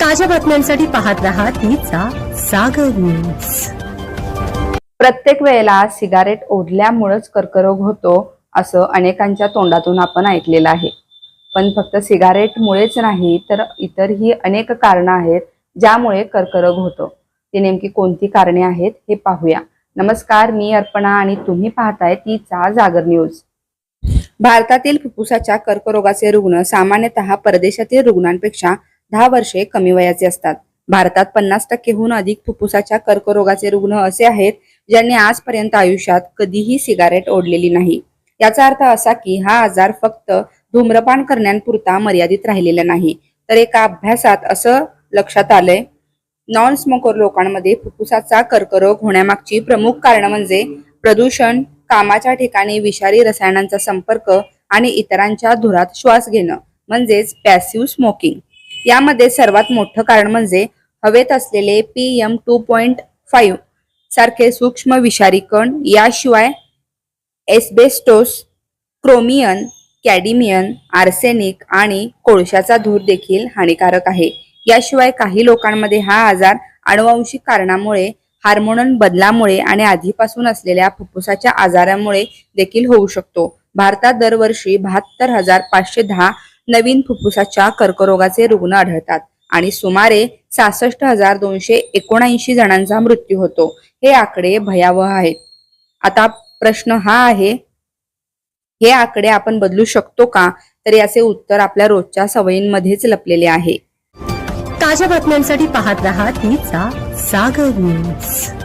ताज्या बातम्यांसाठी पाहत राहा तिचा सागर न्यूज प्रत्येक वेळेला सिगारेट ओढल्यामुळेच कर्करोग होतो असं अनेकांच्या तोंडातून आपण ऐकलेलं आहे. पण फक्त सिगारेटमुळेच नाही तर इतरही अनेक कारणं आहेत ज्यामुळे कर्करोग होतो. ती नेमकी कोणती कारणे आहेत हे पाहूया. नमस्कार मी अर्पणा आणि तुम्ही पाहताय तीचा जागर न्यूज भारतातील फुफ्फुसाच्या कर्करोगाचे रुग्ण सामान्यतः परदेशातील रुग्णांपेक्षा दहा वर्षे कमी वयाचे असतात. भारतात पन्नास टक्केहून अधिक फुफ्फुसाच्या कर्करोगाचे रुग्ण असे आहेत ज्यांनी आजपर्यंत आयुष्यात कधीही सिगारेट ओढलेली नाही. याचा अर्थ असा की हा आजार फक्त धूम्रपान करण्यापुरता मर्यादित राहिलेला नाही. तर एका अभ्यासात असं लक्षात आलंय नॉन स्मोकर लोकांमध्ये फुफ्फुसाचा कर्करोग होण्यामागची प्रमुख कारण म्हणजे प्रदूषण कामाच्या ठिकाणी विषारी रसायनांचा संपर्क आणि इतरांच्या धुरात श्वास घेणं म्हणजेच पॅसिव्ह स्मोकिंग यामध्ये सर्वात मोठं कारण म्हणजे हवेत असलेले P M two point five सारखे सूक्ष्म विषारी कण याशिवाय एस्बेस्टोस क्रोमियन कॅडिमियन आर्सेनिक आणि कोळशाचा धूर देखील हानिकारक आहे. याशिवाय काही लोकांमध्ये हा आजार अनुवांशिक कारणामुळे हार्मोनल बदलामुळे आणि आधीपासून असलेल्या फुफ्फुसाच्या आजारामुळे देखील होऊ शकतो. भारतात दरवर्षी बहात्तर हजार पाचशे दहा नवीन फुफ्फुसाच्या कर्करोगाचे रुग्ण आढळतात आणि सुमारे सहासष्ट हजार दोनशे एकोणऐंशी जणांचा मृत्यू होतो. हे आकडे भयावह आहेत. आता प्रश्न हा आहे हे आकडे आपण बदलू शकतो का? तर याचे उत्तर आपल्या रोजच्या सवयींमध्येच लपलेले आहे. ताज्या बातम्यांसाठी पाहत रहा तिचा सागर न्यूज.